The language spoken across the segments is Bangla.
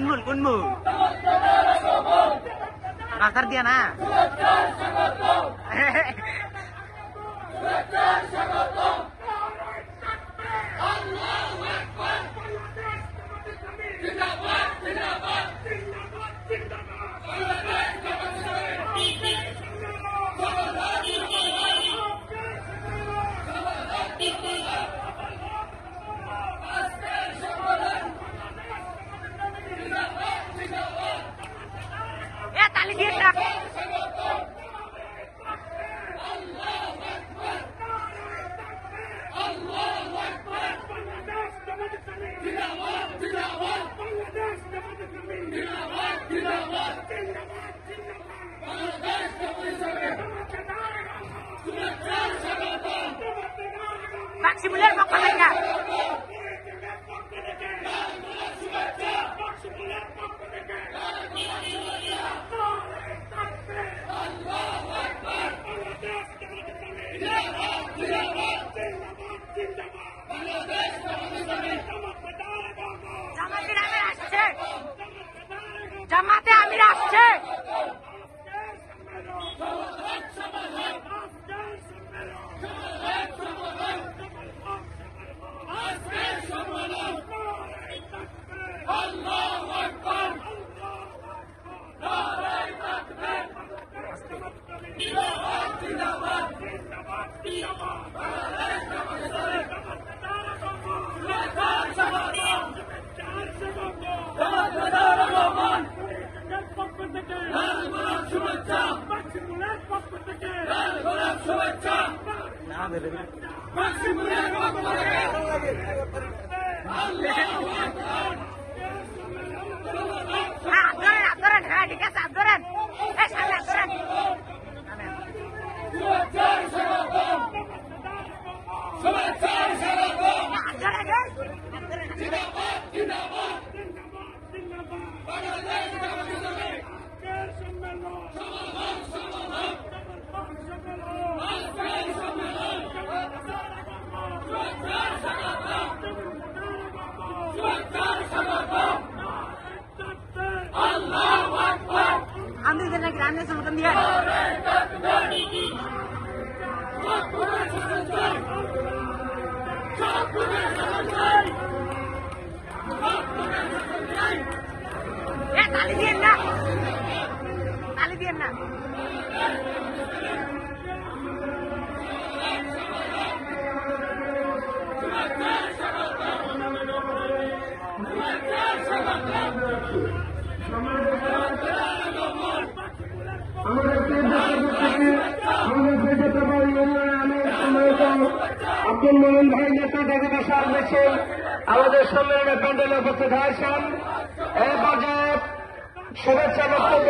কুনমুল কুনমুল রাস্তার দিয়া না kita Maksimuler makanya. জামাতে আমির আসছে হ্যাঁ them yet. আব্দুল মোমিন ভাই, নেতা থেকে বসার মিছিল আমাদের সম্মেলনে প্যান্ডেলে উপস্থিত হয়েছেন। এই পর্যায়ে শুভেচ্ছা বক্তব্য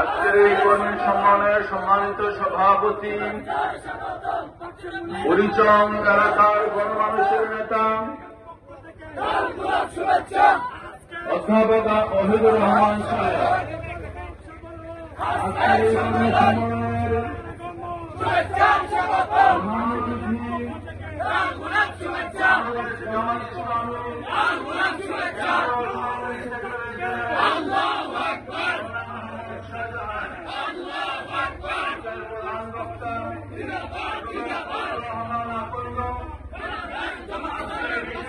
আজকের এই কর্মী সম্মানের সম্মানিত সভাপতি বুড়িচং এলাকার গণমানুষের নেতা অধ্যাপক অহিদুর রহমান সাহেব। আজকের এই